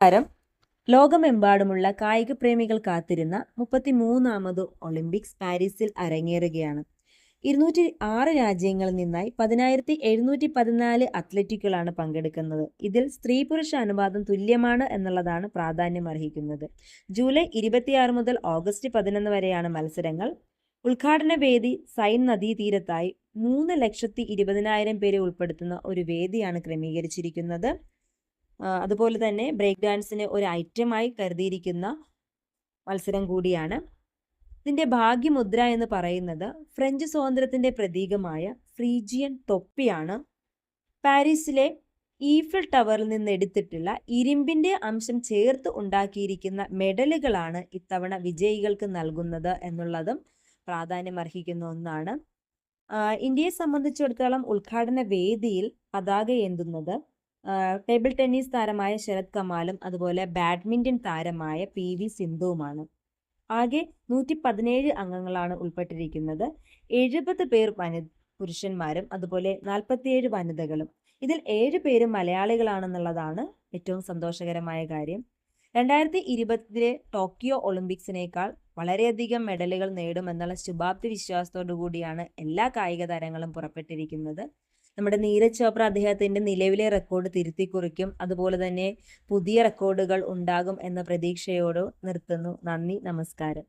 നമസ്കാരം. ലോകമെമ്പാടുമുള്ള കായിക പ്രേമികൾ കാത്തിരുന്ന മുപ്പത്തിമൂന്നാമത് ഒളിമ്പിക്സ് പാരീസിൽ അരങ്ങേറുകയാണ്. ഇരുന്നൂറ്റി ആറ് രാജ്യങ്ങളിൽ നിന്നായി പതിനായിരത്തി എഴുന്നൂറ്റി പതിനാല് അത്ലറ്റുകളാണ് പങ്കെടുക്കുന്നത്. ഇതിൽ സ്ത്രീ പുരുഷ അനുപാതം തുല്യമാണ് എന്നുള്ളതാണ് പ്രാധാന്യം അർഹിക്കുന്നത്. ജൂലൈ ഇരുപത്തിയാറ് മുതൽ ഓഗസ്റ്റ് പതിനൊന്ന് വരെയാണ് മത്സരങ്ങൾ. ഉദ്ഘാടന വേദി സൈൻ നദീതീരത്തായി മൂന്ന് ലക്ഷത്തി ഇരുപതിനായിരം പേരെ ഉൾപ്പെടുത്തുന്ന ഒരു വേദിയാണ് ക്രമീകരിച്ചിരിക്കുന്നത്. അതുപോലെ തന്നെ ബ്രേക്ക് ഡാൻസിന് ഒരു ഐറ്റമായി കരുതിയിരിക്കുന്ന മത്സരം കൂടിയാണ്. ഇതിന്റെ ഭാഗ്യമുദ്ര എന്ന് പറയുന്നത് ഫ്രഞ്ച് സ്വാതന്ത്ര്യത്തിന്റെ പ്രതീകമായ ഫ്രീജിയൻ തൊപ്പിയാണ്. പാരീസിലെ ഈഫിൾ ടവറിൽ നിന്ന് എടുത്തിട്ടുള്ള ഇരുമ്പിന്റെ അംശം ചേർത്ത് ഉണ്ടാക്കിയിരിക്കുന്ന മെഡലുകളാണ് ഇത്തവണ വിജയികൾക്ക് നൽകുന്നത് എന്നുള്ളതും പ്രാധാന്യം അർഹിക്കുന്ന ഒന്നാണ് ഇന്ത്യയെ സംബന്ധിച്ചിടത്തോളം ഉദ്ഘാടന വേദിയിൽ പതാക ഏന്തുന്നത് ആ, ടേബിൾ ടെന്നീസ് താരമായ ശരത് കമാലും അതുപോലെ ബാഡ്മിന്റൺ താരമായ പി വി സിന്ധുവുമാണ്. ആകെ നൂറ്റി പതിനേഴ് അംഗങ്ങളാണ് ഉൾപ്പെട്ടിരിക്കുന്നത്. എഴുപത് പേർ വനി പുരുഷന്മാരും അതുപോലെ നാൽപ്പത്തിയേഴ് വനിതകളും. ഇതിൽ ഏഴ് പേരും മലയാളികളാണെന്നുള്ളതാണ് ഏറ്റവും സന്തോഷകരമായ കാര്യം. രണ്ടായിരത്തി ഇരുപത്തിലെ ടോക്കിയോ ഒളിമ്പിക്സിനേക്കാൾ വളരെയധികം മെഡലുകൾ നേടുമെന്നുള്ള ശുഭാപ്തി വിശ്വാസത്തോടു കൂടിയാണ് എല്ലാ കായിക താരങ്ങളും പുറപ്പെട്ടിരിക്കുന്നത്. നമ്മുടെ നീരജ് ചോപ്ര അദ്ദേഹത്തിന്റെ നിലവിലെ റെക്കോർഡ് തിരുത്തി കുറിക്കും അതുപോലെ തന്നെ പുതിയ റെക്കോർഡുകൾ ഉണ്ടാകും എന്ന പ്രതീക്ഷയോട് നിർത്തുന്നു. നന്ദി നമസ്കാരം.